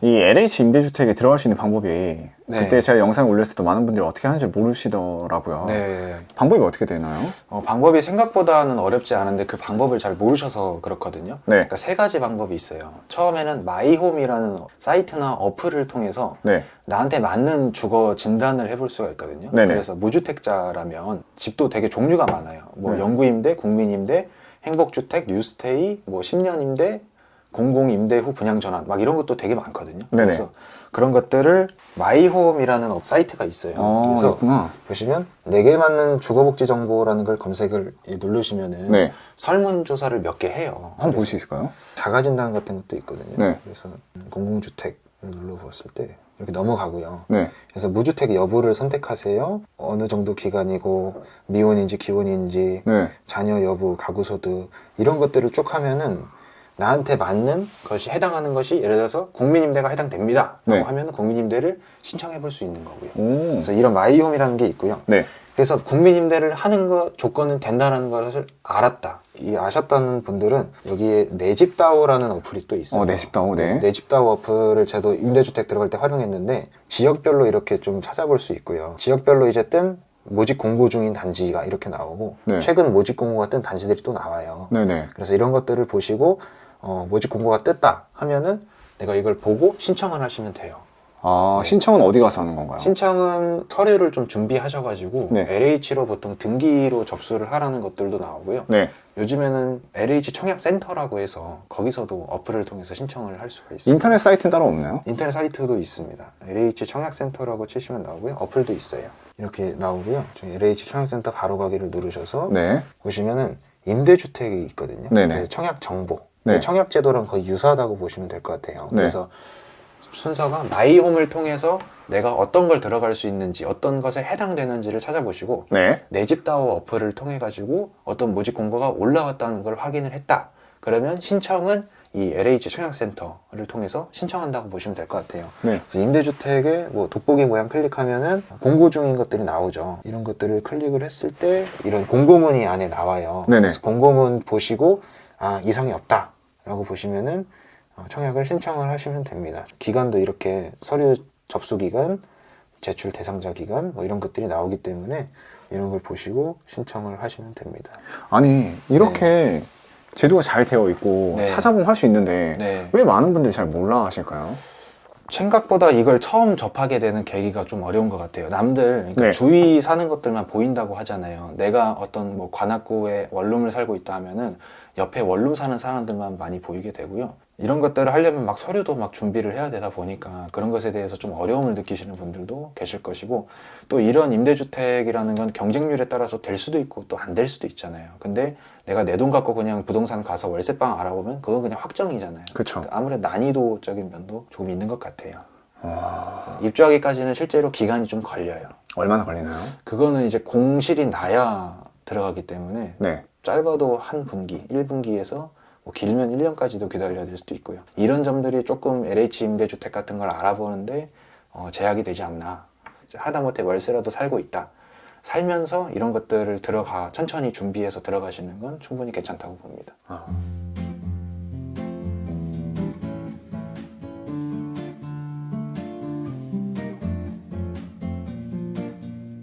이 LH 임대주택에 들어갈 수 있는 방법이 네. 그때 제가 영상 올렸을 때 많은 분들이 어떻게 하는지 모르시더라고요. 네. 방법이 어떻게 되나요? 어, 방법이 생각보다는 어렵지 않은데 그 방법을 잘 모르셔서 그렇거든요. 네. 그러니까 세 가지 방법이 있어요. 처음에는 마이홈이라는 사이트나 어플을 통해서 네. 나한테 맞는 주거 진단을 해볼 수가 있거든요. 네네. 그래서 무주택자라면 집도 되게 종류가 많아요. 뭐 네. 영구임대, 국민임대, 행복주택, 뉴스테이, 뭐 10년임대, 공공 임대 후 분양 전환 막 이런 것도 되게 많거든요. 네네. 그래서 그런 것들을 마이홈이라는 업 사이트가 있어요. 어, 그래서 그렇구나. 보시면 내게 맞는 주거복지 정보라는 걸 검색을 누르시면은 네. 설문 조사를 몇 개 해요. 한번 볼 수 있을까요? 자가진단 같은 것도 있거든요. 네. 그래서 공공주택을 눌러보았을 때 이렇게 넘어가고요. 네. 그래서 무주택 여부를 선택하세요. 어느 정도 기간이고 미혼인지 기혼인지 네. 자녀 여부, 가구 소득 이런 것들을 쭉 하면은 나한테 맞는 것이 해당하는 것이 예를 들어서 국민임대가 해당됩니다. 라고 네. 하면 국민임대를 신청해 볼 수 있는 거고요. 오. 그래서 이런 마이홈이라는 게 있고요. 네. 그래서 국민임대를 하는 거 조건은 된다라는 것을 알았다. 이 아셨다는 분들은 여기에 내집다오라는 어플이 또 있어요. 어, 내집다오, 네. 내집다오 어플을 저도 임대주택 들어갈 때 활용했는데 지역별로 이렇게 좀 찾아볼 수 있고요. 지역별로 이제 뜬 모집 공고 중인 단지가 이렇게 나오고 네. 최근 모집 공고가 뜬 단지들이 또 나와요. 네네. 그래서 이런 것들을 보시고 어, 모집 공고가 떴다 하면은 내가 이걸 보고 신청을 하시면 돼요. 아, 신청은 어디 가서 하는 건가요? 신청은 서류를 좀 준비하셔가지고 네. LH로 보통 등기로 접수를 하라는 것들도 나오고요. 네. 요즘에는 LH 청약센터라고 해서 거기서도 어플을 통해서 신청을 할 수가 있어요. 인터넷 사이트는 따로 없나요? 인터넷 사이트도 있습니다. LH 청약센터라고 치시면 나오고요. 어플도 있어요. 이렇게 나오고요. 저희 LH 청약센터 바로 가기를 누르셔서 네. 보시면은 임대주택이 있거든요. 네네. 청약 정보. 네. 청약 제도랑 거의 유사하다고 보시면 될 것 같아요. 네. 그래서 순서가 마이홈을 통해서 내가 어떤 걸 들어갈 수 있는지, 어떤 것에 해당되는지를 찾아보시고 네. 내집 다오 어플을 통해 가지고 어떤 모집 공고가 올라왔다는 걸 확인을 했다. 그러면 신청은 이 LH 청약센터를 통해서 신청한다고 보시면 될 것 같아요. 네. 그래서 임대주택에 뭐 돋보기 모양 클릭하면은 공고 중인 것들이 나오죠. 이런 것들을 클릭을 했을 때 이런 공고문이 안에 나와요. 네네. 그래서 공고문 보시고 아 이상이 없다 라고 보시면은 어, 청약을 신청을 하시면 됩니다. 기간도 이렇게 서류 접수 기간, 제출 대상자 기간 뭐 이런 것들이 나오기 때문에 이런 걸 보시고 신청을 하시면 됩니다. 아니, 이렇게 제도가 잘 되어 있고 네. 찾아보면 할 수 있는데 네. 왜 많은 분들이 잘 몰라 하실까요? 생각보다 이걸 처음 접하게 되는 계기가 좀 어려운 것 같아요. 남들 그러니까 네. 주위 사는 것들만 보인다고 하잖아요. 내가 어떤 뭐 관악구에 원룸을 살고 있다 하면은 옆에 원룸 사는 사람들만 많이 보이게 되고요. 이런 것들을 하려면 막 서류도 막 준비를 해야 되다 보니까 그런 것에 대해서 좀 어려움을 느끼시는 분들도 계실 것이고 또 이런 임대주택이라는 건 경쟁률에 따라서 될 수도 있고 또 안 될 수도 있잖아요. 근데 내가 내 돈 갖고 그냥 부동산 가서 월세방 알아보면 그건 그냥 확정이잖아요. 그쵸. 아무래도 난이도적인 면도 조금 있는 것 같아요. 아, 입주하기까지는 실제로 기간이 좀 걸려요. 얼마나 걸리나요? 그거는 이제 공실이 나야 들어가기 때문에 네. 짧아도 한 분기, 1분기에서 뭐 길면 1년까지도 기다려야 될 수도 있고요. 이런 점들이 조금 LH 임대주택 같은 걸 알아보는데 어, 제약이 되지 않나. 하다못해 월세라도 살고 있다. 살면서 이런 것들을 들어가 천천히 준비해서 들어가시는 건 충분히 괜찮다고 봅니다. 아.